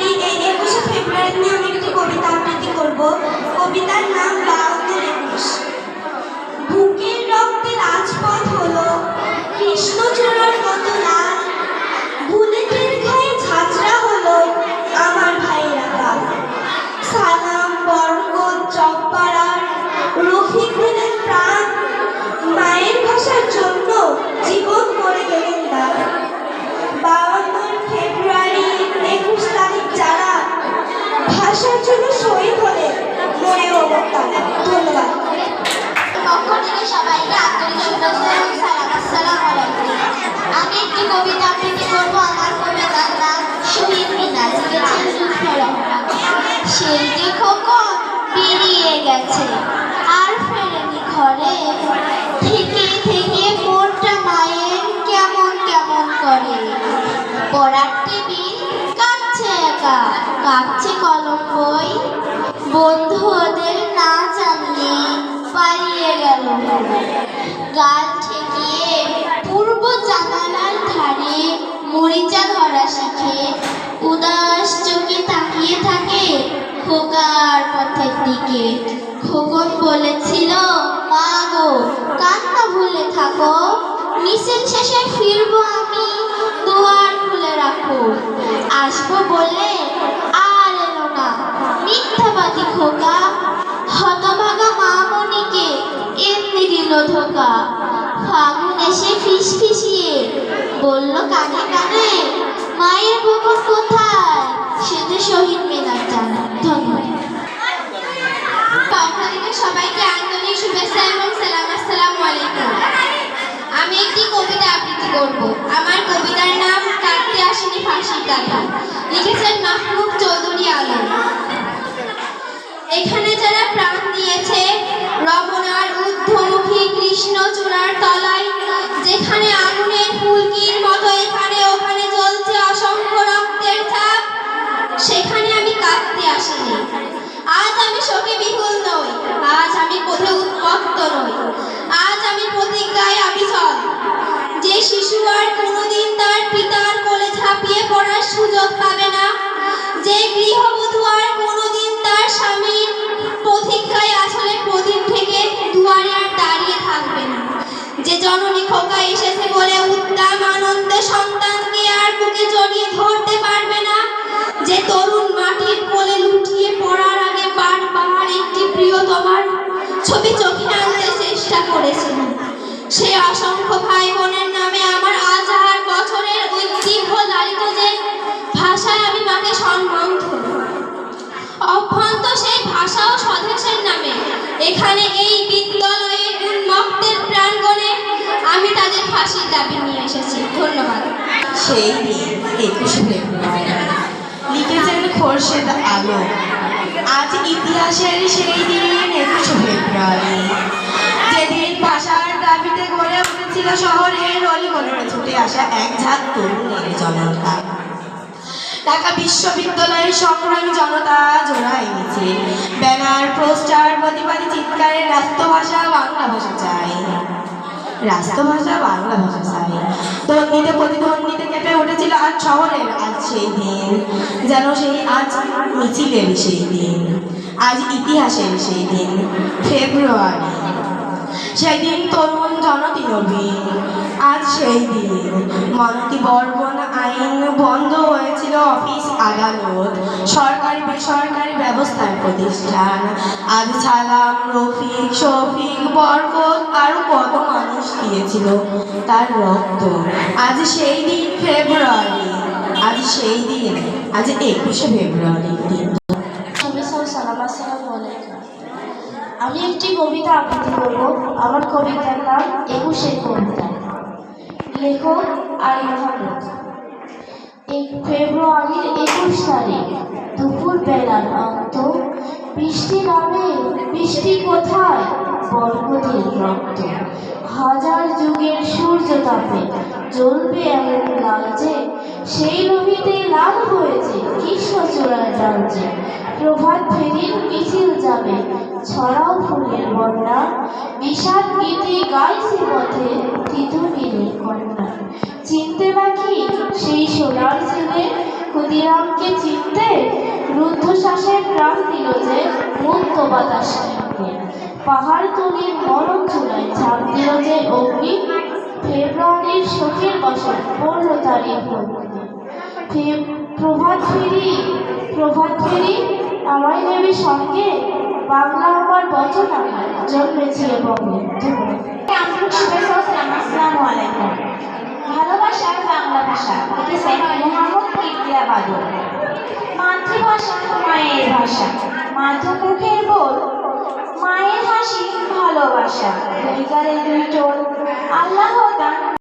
ফেব্রুয়ারি এই একুশে ফেব্রুয়ারি নিয়ে আমি একটি কবিতা আবৃত্তি করব। কবিতার নাম জন্য শহীদ হলেন মরেও তারা ধন্যবাদ। সবাইকে আন্তরিক শুভেচ্ছা এবং আমি একটি কবিতা আবৃত্তি করব। আমার কবিতার নাম শহীদ মিনার। লিখেছেন লুৎফর সেই খোকন বেরিয়ে গেছে। আর ফেরেনি ঘরে। কাঁদছে কলম বই বন্ধু ওদের না জানলে পালিয়ে গেল। গাল ঠেকিয়ে পূর্ব জানালার ধারে মরিচা ধরা শিখে উদাস চোখে তাকিয়ে থাকে খোকার পথের দিকে। খোকন বলেছিল, মা গো, কান্না ভুলে থাকো মিছিল শেষে ফিরবো আমি, দুয়ার খুলে রাখো। আসব বলে মিথ্যাবাদী খোকা? হতভাগা মামনিকে এমনি দিল ধোকা। ফাগুন এসে ফিস ফিসিয়ে বলল, কানে কানে, মায়ের খবর কোথায়? সে শহীদ মিনার জানা। ধন্যবাদ। সবাইকে আন্তরিক শুভেচ্ছা এবং সালাম আলাইকুম। আমি একটি কবিতা আবৃত্তি করব। আমার কবিতার নাম কাটতে আসেনি ফাঁসির দাবি লিখেছেন মাহবুব এখানে যারা প্রাণ দিয়েছে, রমনার ঊর্ধ্বমুখী কৃষ্ণচূড়ার তলায়, যেখানে আগুনের ফুলকির মতো এখানে, ওখানে জ্বলছে অসংখ্য রক্তের ছাপ সেখানে আমি কাঁদতে আসিনি। আজ আমি শোকে বিহুল নই, আজ আমি কোথাও উত্মক্ত নই, আজ আমি প্রতিজ্ঞায় অবিচল যে শিশু আর কোনোদিন তার পিতার কোলে ঝাঁপিয়ে পড়ার সুযোগ পাবে না, যে গৃহবধূ সন্তানকে আর বুকে জড়িয়ে ধরতে পারবে না। যে তরুণ মাটির কোলে লুটিয়ে পড়ার আগে বারবার একটি প্রিয়তমার ছবি চোখে আনতে চেষ্টা করেছিল। সে অসংখ্য ভাই বোনের নামে আমার হাজার বছরের ঐতিহ্য লালিত যে ভাষায় আমি মাকে সম্মান করি। অভ্যন্ত সেই ভাষা ও স্বদেশের নামে। এখানে এই বিদ্যালয়ের ফাঁসির দাবি নিয়ে এসেছি। ধন্যবাদ। সেই দিন একুশে ফেব্রুয়ারি লিখেছেন খোরশেদ আলো আজ ইতিহাসের সেই দিন একুশে ফেব্রুয়ারি। যেদিন ভাষার দাবিতে গড়ে উঠেছিল শহরের অলিগলিতে ছুটে আসা এক ঝাঁক তরুণের জনতা। ঢাকা বিশ্ববিদ্যালয়ের সংগ্রামী জনতা জোড়ায় মিছিল ব্যানার, পোস্টার, প্রতিবাদী চিৎকারের রাষ্ট্রভাষা বাংলা ভাষা চাই রাষ্ট্রভাষা বাংলা ভাষা চাই দ্বন্দ্বিতে প্রতিদ্বন্দ্বীতে কেঁপে উঠেছিল আজ শহরের আজ সেই দিন, যেন সেই আজ মিছিলের সেই দিন, আজ ইতিহাসের সেই দিন, ফেব্রুয়ারি। সেদিন তরুণ জনদিনবীর আজ সেই দিন। মানতি বর্বন আইন বন্ধ হয়েছিল অফিস আদালত। সরকারি বেসরকারি ব্যবস্থার প্রতিষ্ঠান। আজ সালাম, রফিক, শফিক, বরকত আরও কত মানুষ দিয়েছিল তার রক্ত। আজ সেই দিন ফেব্রুয়ারি। আজ সেই দিন, আজ একুশে ফেব্রুয়ারি। দিন আমি একটি কবিতা আবৃত্তি করব। আমার কবিতার নাম একুশের কবিতা। লেখক আলী মোহাম্মদ ফেব্রুয়ারির একুশ তারিখ দুপুর বেলার অন্ত বৃষ্টি নামে, বৃষ্টি কোথায়? বরকতের রক্ত। হাজার যুগের সূর্য তাপে জ্বলবে এমন লালচে সেই লোভিতে লাল হয়েছে। কৃষ্ণচূড়ার রাজ্যে প্রভাত ফেরির মিছিল যাবে। ছড়াও ফুলের বন্যা, বিষাদ গীতে গাইছে পথে তিতুমিরের কন্যা। চিনতে নাকি সেই সোনার ছেলে, ক্ষুদিরামকে চিনতে রুদ্ধশ্বাসের প্রাণ দিল যে মুক্ত বাতাস পাহাড় তুলির মরণ চুলায় ঝাঁপ দিল যে অগ্নি ভোর ফে- প্রভাত ফেরি প্রভাত ফেরি, আমায় নেবে সঙ্গে বাংলা আমার বচন, জন্মেছে আলাইকুম। ভালোবাসার বাংলা ভাষা মাতৃভাষা মায়ের ভাষা, মাতৃমুখের বোল মায়ের হাসি, ভালোবাসা। দুই গালে আল্লাহ